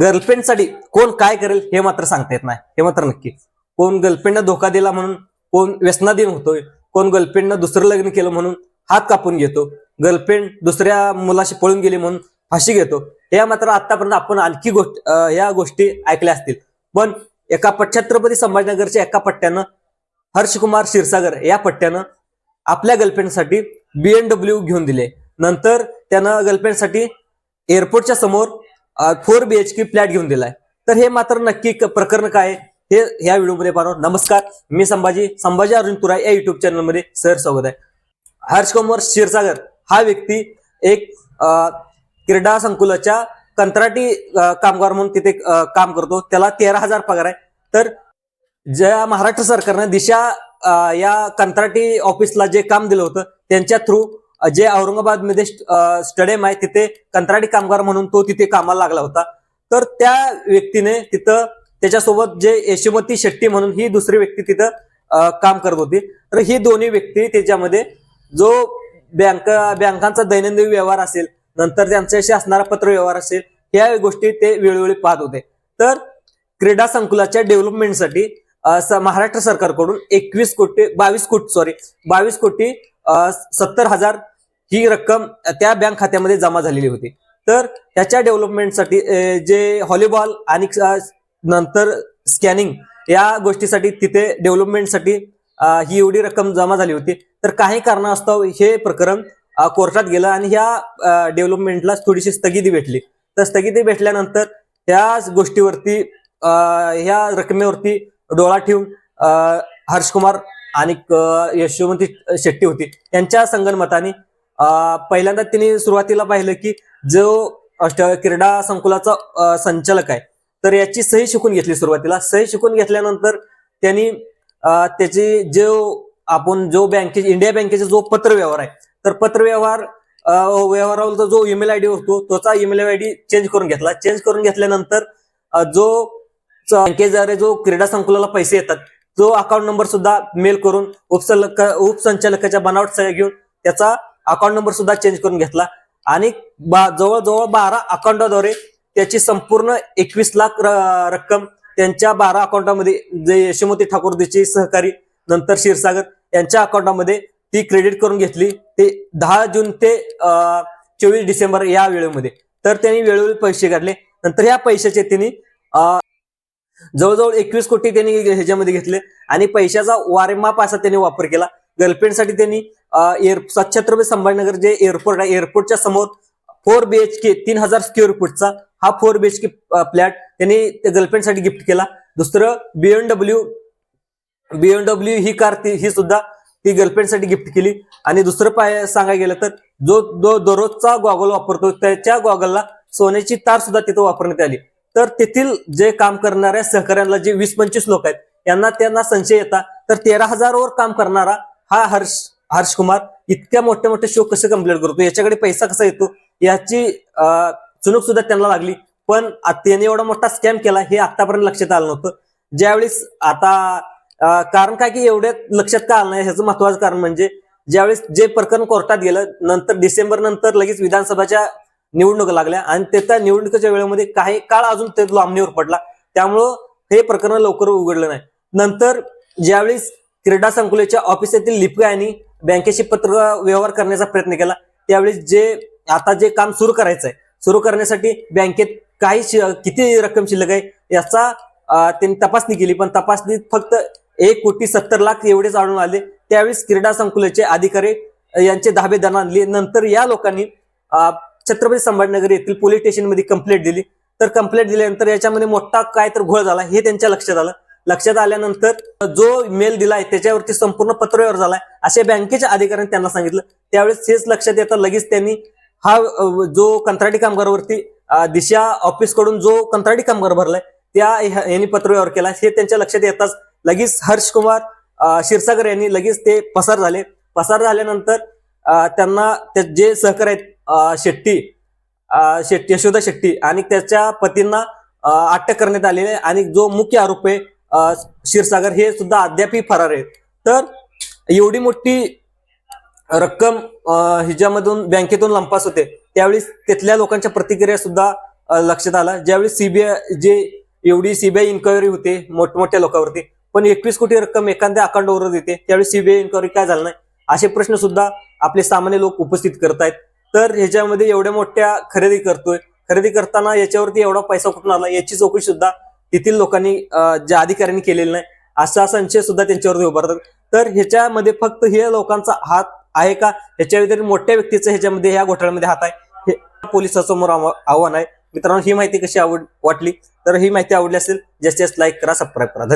गर्लफ्रेंडसाठी कोण काय करेल हे मात्र सांगता येत नाही. हे मात्र नक्की. कोण गर्लफ्रेंडनं धोका दिला म्हणून कोण व्यसनाधीन होतोय कोण गर्लफ्रेंडनं दुसरं लग्न केलं म्हणून हात कापून घेतो गर्लफ्रेंड दुसऱ्या मुलाशी पळून गेली म्हणून फाशी घेतो या मात्र आतापर्यंत आपण आणखी गोष्ट या गोष्टी ऐकल्या असतील. पण एका प- छत्रपती संभाजीनगरच्या एका पट्ट्यानं हर्षकुमार क्षीरसागर या पट्ट्यानं आपल्या गर्लफ्रेंडसाठी बीएमडब्ल्यू घेऊन दिले. नंतर त्यानं गर्लफ्रेंडसाठी एअरपोर्टच्या समोर four B H K flat घेऊन दिलाय. तर हे मात्र नक्की प्रकरण काय आहे, हे या व्हिडिओमध्ये पाहणार. नमस्कार मी संभाजी संभाजी अर्जुन तुरा या युट्यूब चॅनलमध्ये सर स्वागत आहे. हर्षकुमार क्षीरसागर हा व्यक्ती एक क्रीडा संकुलाच्या कंत्राटी कामगार म्हणून तिथे काम करतो. त्याला तेरा हजार पगार आहे. तर ज्या महाराष्ट्र सरकारनं दिशा या कंत्राटी ऑफिसला जे काम दिलं होतं त्यांच्या थ्रू जे औरंगाबादमध्ये स्टेडियम आहे तिथे कंत्राटी कामगार म्हणून तो तिथे कामाला लागला होता. तर त्या व्यक्तीने तिथं त्याच्यासोबत जे यशोमती शेट्टी म्हणून ही दुसरी व्यक्ती तिथं काम करत होती. तर ही दोन्ही व्यक्ती त्याच्यामध्ये जो बँक बँकांचा दैनंदिन व्यवहार असेल नंतर त्यांच्याशी असणारा पत्र व्यवहार असेल या गोष्टी ते वेळोवेळी पाहत होते. तर क्रीडा संकुलाच्या डेव्हलपमेंटसाठी महाराष्ट्र सरकारकडून एकवीस कोटी बावीस कोटी सॉरी बावीस कोटी सत्तर हजार ही रक्कम त्या बँक खात्यामध्ये जमा झालेली होती. तर त्याच्या डेव्हलपमेंटसाठी जे हॉलीबॉल आणि नंतर स्कॅनिंग या गोष्टीसाठी तिथे डेव्हलपमेंटसाठी ही एवढी रक्कम जमा झाली होती. तर काही कारणास्तव हे प्रकरण कोर्टात गेलं आणि ह्या डेव्हलपमेंटला थोडीशी स्थगिती भेटली. तर स्थगिती भेटल्यानंतर ह्या गोष्टीवरती ह्या रकमेवरती डोळा ठेवून हर्षकुमार आणि यशोमती शेट्टी होती. त्यांच्या संगणमताने पहिल्यांदा त्यांनी सुरुवातीला पाहिलं की जो क्रीडा संकुलाचा संचालक आहे तर याची सही शिकून घेतली सुरुवातीला. सही शिकून घेतल्यानंतर त्यांनी त्याची जो आपण जो बँके इंडिया बँकेचा जो पत्र व्यवहार आहे तर पत्र व्यवहार व्यवहारावर जो ईमेल आयडी होतो त्याचा ईमेल आयडी चेंज करून घेतला. चेंज करून घेतल्यानंतर जो बँकेद्वारे जो क्रीडा संकुलाला पैसे येतात तो अकाउंट नंबर सुद्धा मेल करून उपसंचालक उपसंचालकाच्या बनावट सह्या घेऊन त्याचा अकाउंट नंबर सुद्धा चेंज करून घेतला. आणि बा- जवळजवळ बारा अकाउंटाद्वारे त्याची संपूर्ण एकवीस लाख रक्कम त्यांच्या बारा अकाउंटामध्ये जे यशोमती ठाकूरजीचे सहकारी नंतर क्षीरसागर यांच्या अकाउंटामध्ये ती क्रेडिट करून घेतली. ते दहा जून ते चोवीस डिसेंबर या वेळेमध्ये. तर त्यांनी वेळोवेळी पैसे काढले. नंतर ह्या पैशाचे त्यांनी जवळजवळ एकवीस कोटी त्यांनी ह्याच्यामध्ये घेतले आणि पैशाचा वारेमाप असा त्यांनी वापर केला. गर्लफ्रेंडसाठी त्यांनी अ, एअर छत्रपती संभाजीनगर जे एअरपोर्ट आहे एअरपोर्टच्या समोर फोर बीएचके तीन हजार स्क्वेअर फूटचा हा फोर बीएचके फ्लॅट त्यांनी गर्लफ्रेंडसाठी गिफ्ट केला. दुसरं बीएमडब्ल्यू बीएमडब्ल्यू ही कार ती ही सुद्धा ती गर्लफ्रेंडसाठी गिफ्ट केली. आणि दुसरं पाय सांगायला गेलं तर जो जो दररोजचा गॉगल वापरतो त्याच्या गॉगलला सोन्याची तार सुद्धा तिथं वापरण्यात आली. तर तेथील जे काम करणाऱ्या सहकाऱ्यांना जे वीस पंचवीस लोक आहेत यांना त्यांना संशय येतात तर तेरा हजारवर काम करणारा हा हर्ष हर्ष कुमार इतक्या मोठे मोठे शो कसे कंप्लीट करतो? याच्याकडे पैसा कसा येतो? याची चुनूक सुद्धा त्यांना लागली. पण त्याने एवढा मोठा स्कॅम केला हे आतापर्यंत लक्षात आलं नव्हतं. ज्यावेळेस आता कारण काय की एवढ्या लक्षात का आलं नाही? ह्याचं महत्वाचं कारण म्हणजे ज्यावेळेस जे प्रकरण कोर्टात गेलं नंतर डिसेंबर नंतर लगेच विधानसभाच्या निवडणुका लागल्या आणि ते त्या निवडणुकीच्या वेळेमध्ये काही काळ अजून ते लांबणीवर पडला. त्यामुळं हे प्रकरण लवकर उघडलं नाही. नंतर ज्यावेळेस क्रीडा संकुलाच्या येथील लिपी यांनी बँकेशी पत्र व्यवहार करण्याचा प्रयत्न केला. त्यावेळेस जे आता जे काम सुरू करायचं आहे सुरू करण्यासाठी बँकेत काही शि- किती रक्कम शिल्लक आहे याचा त्यांनी तपासणी केली पण तपासणीत फक्त एक कोटी सत्तर लाख एवढेच आढळून आले. त्यावेळेस क्रीडा संकुलाचे अधिकारी यांचे धाबे दण आणले नंतर या लोकांनी छत्रपती संभाजीनगर येथील पोलीस स्टेशनमध्ये कंप्लेंट दिली. तर कंप्लेंट दिल्यानंतर याच्यामध्ये मोठा काय तर घोळ झाला हे त्यांच्या लक्षात आलं. लक्षात आल्यानंतर जो मेल दिलाय त्याच्यावरती संपूर्ण पत्रव्यवहार झालाय असे बँकेच्या अधिकाऱ्यांनी त्यांना सांगितलं. त्यावेळेस हेच लक्षात येतं लगेच त्यांनी हा जो कंत्राटी कामगारावरती दिशा ऑफिसकडून जो कंत्राटी कामगार भरलाय त्या यांनी पत्रव्यवहार केला. हे त्यांच्या लक्षात येताच लगेच हर्ष कुमार क्षीरसागर यांनी लगेच ते पसार झाले. पसार झाल्यानंतर त्यांना ते जे सहकार आहेत शेट्टी शेट्टी यशोदा शेट्टी आणि त्याच्या पतींना अटक करण्यात आलेली आहे आणि जो मुख्य आरोप आहे क्षीरसागर हे सुद्धा अद्यापही फरार आहेत. तर एवढी मोठी रक्कम हिच्यामधून ह्याच्यामधून बँकेतून लंपास होते. त्यावेळी तिथल्या लोकांच्या प्रतिक्रिया सुद्धा लक्षात आला. ज्यावेळी सीबीआय जे एवढी सीबीआय इन्क्वायरी होते मोठमोठ्या लोकांवरती पण एकवीस कोटी रक्कम एखाद्या अकाउंटवर देते त्यावेळी सीबीआय इन्क्वायरी काय झालं नाही? असे प्रश्न सुद्धा आपले सामान्य लोक उपस्थित करतायत. तर ह्याच्यामध्ये एवढ्या मोठ्या खरेदी करतोय. खरेदी करताना याच्यावरती एवढा पैसा कुठून आला? याची चौकशी सुद्धा तेथील लोकांनी ज्या अधिकाऱ्यांनी केलेले नाही असा संशय सुद्धा त्यांच्यावरती उभारतात तर ह्याच्यामध्ये फक्त हे लोकांचा हात आहे का? ह्याच्या व्यतिरिक्त मोठ्या व्यक्तीचा ह्याच्यामध्ये ह्या घोटाळ्यामध्ये हात आहे हे पोलिसासमोर आव्हान आहे. मित्रांनो ही माहिती कशी आवड वाटली? तर ही माहिती आवडली असेल जास्तीत जास्त लाईक करा सबस्क्राईब करा. धन्यवाद.